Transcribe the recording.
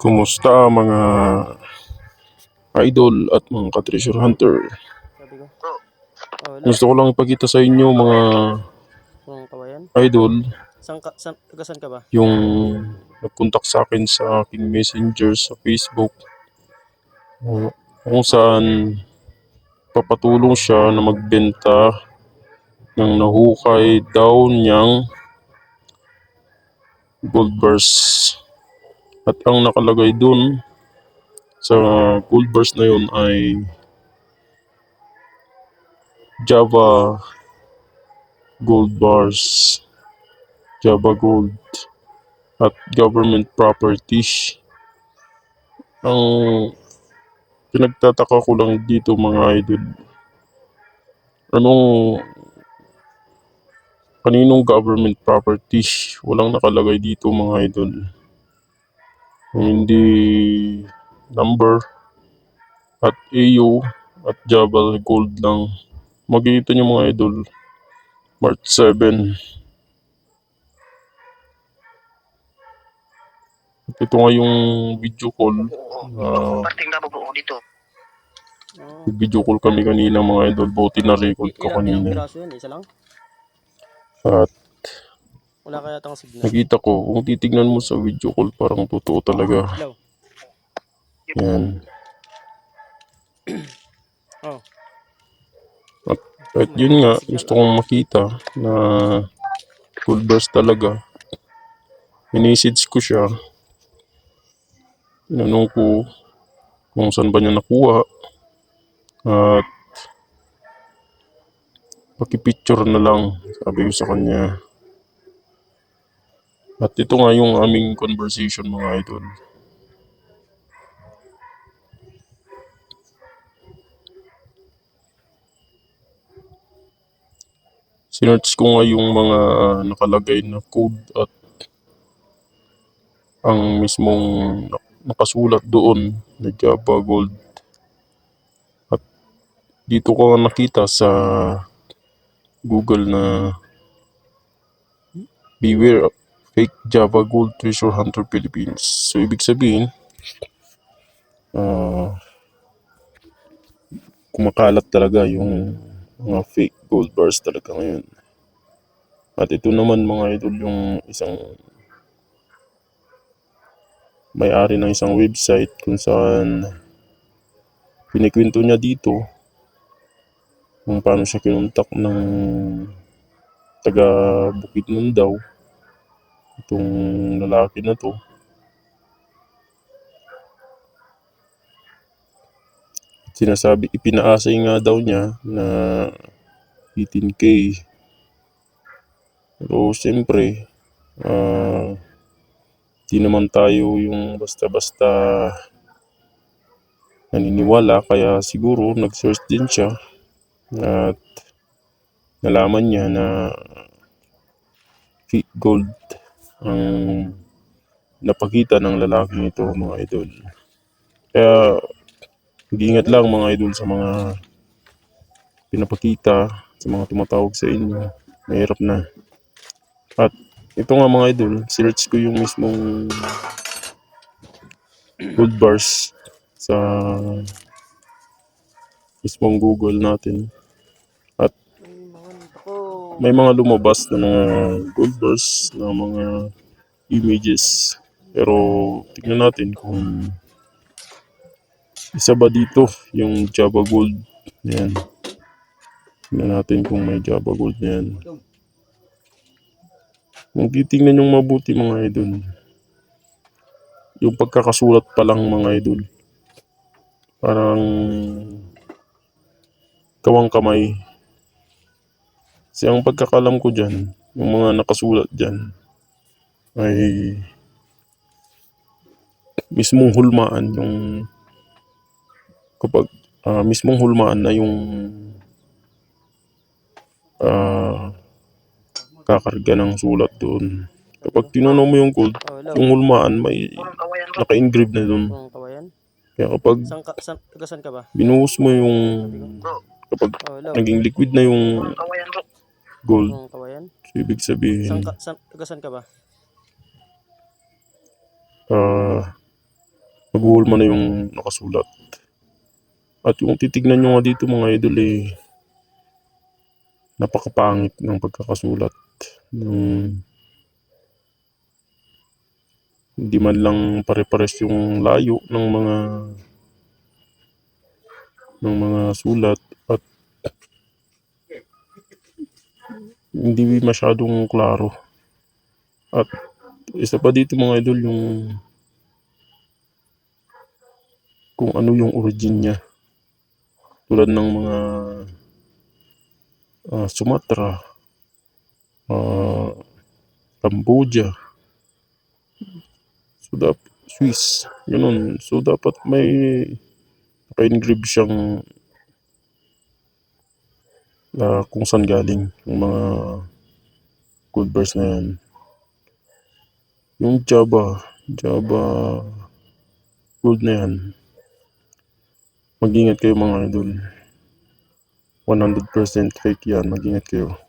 Kumusta mga idol at mga ka-treasure hunter? Oh. Gusto ko lang ipakita sa inyo mga idol Saan ka, saan, ka ba? yung nag-contact sa akin sa aking messenger sa Facebook uh, kung saan papatulong siya na magbenta ng nahukay daw niyang gold bars. At ang nakalagay dun sa gold bars na yun ay Java gold bars, Java gold at government properties. Ang pinagtataka ko lang dito mga idol, anong kaninong government properties? Walang nakalagay dito mga idol. Hindi number at AU at Java Gold lang. Makikita nyo mga idol, March 7. At ito nga yung video call. Uh. Oh. video call kami kanina mga idol. Buti na record ko kanina. At Wala kaya tang signal. nakita ko, kung titignan mo sa video call, parang totoo talaga. Hello? Yan. Oh. At, at yun nga, gusto kong makita na full burst talaga. Minisage ko siya. Tinanong ko kung saan ba niya nakuha. At pakipicture na lang, sabi ko sa kanya. At ito nga yung aming conversation mga idol. Sinerch ko nga yung mga nakalagay na code at ang mismong na- nakasulat doon na Java Gold. At dito ko nakita sa Google na Beware Fake Java Gold Treasure Hunter Philippines. So, ibig sabihin, ah kumakalat talaga yung mga fake gold bars talaga ngayon. At ito naman mga idol yung isang may-ari ng isang website kung saan pinikwento niya dito kung paano siya kinontak ng taga Bukidnon daw itong lalaki na to. Sinasabi ipinaasay nga daw niya na 18k pero siyempre ah di naman tayo yung basta-basta naniniwala. Kaya siguro nag-search din siya at nalaman niya na fake gold ang napakita ng lalaking ito mga idol. Kaya mag-ingat lang mga idol sa mga pinapakita sa mga tumatawag sa inyo. Mahirap na. At ito nga mga idol search ko yung mismong gold bars sa mismong google natin at Ay, mga ako. May mga lumabas na mga gold bars na mga images. Pero tignan natin kung isa ba dito yung Java Gold. Yan tignan natin kung may Java Gold yan. Kung titignan yung mabuti mga idol yung pagkakasulat pa lang mga idol parang kawang kamay kasi ang pagkakalam ko dyan yung mga nakasulat dyan ay mismong hulmaan yung kapag ah, mismong hulmaan na yung ah, kakarga ng sulat doon. Kapag tinanong mo yung code, Oh, yung hulmaan may naka-engrave na doon. Kaya kapag binuhos mo yung kapag Oh, naging liquid na yung Ang kawayan gold, Kung kawayan. ibig Saan sabihin ka, saan, saan ka ba? ah Maghuhulma na yung nakasulat. At yung titignan nyo nga dito mga idol eh, napakapangit ng pagkakasulat. Ng hindi man lang pare-pares yung layo ng mga ng mga sulat at hindi masyadong klaro. At isa pa dito mga idol yung kung ano yung origin niya. Tulad ng mga ah, Sumatra, ah, Cambodia, so dap Swiss, ganun. So dapat may naka-engrave siyang na kung saan galing yung mga code verse na yan. Yung Java, Java gold na yan. Mag-ingat kayo mga idol. 100% fake yan. Mag-ingat kayo.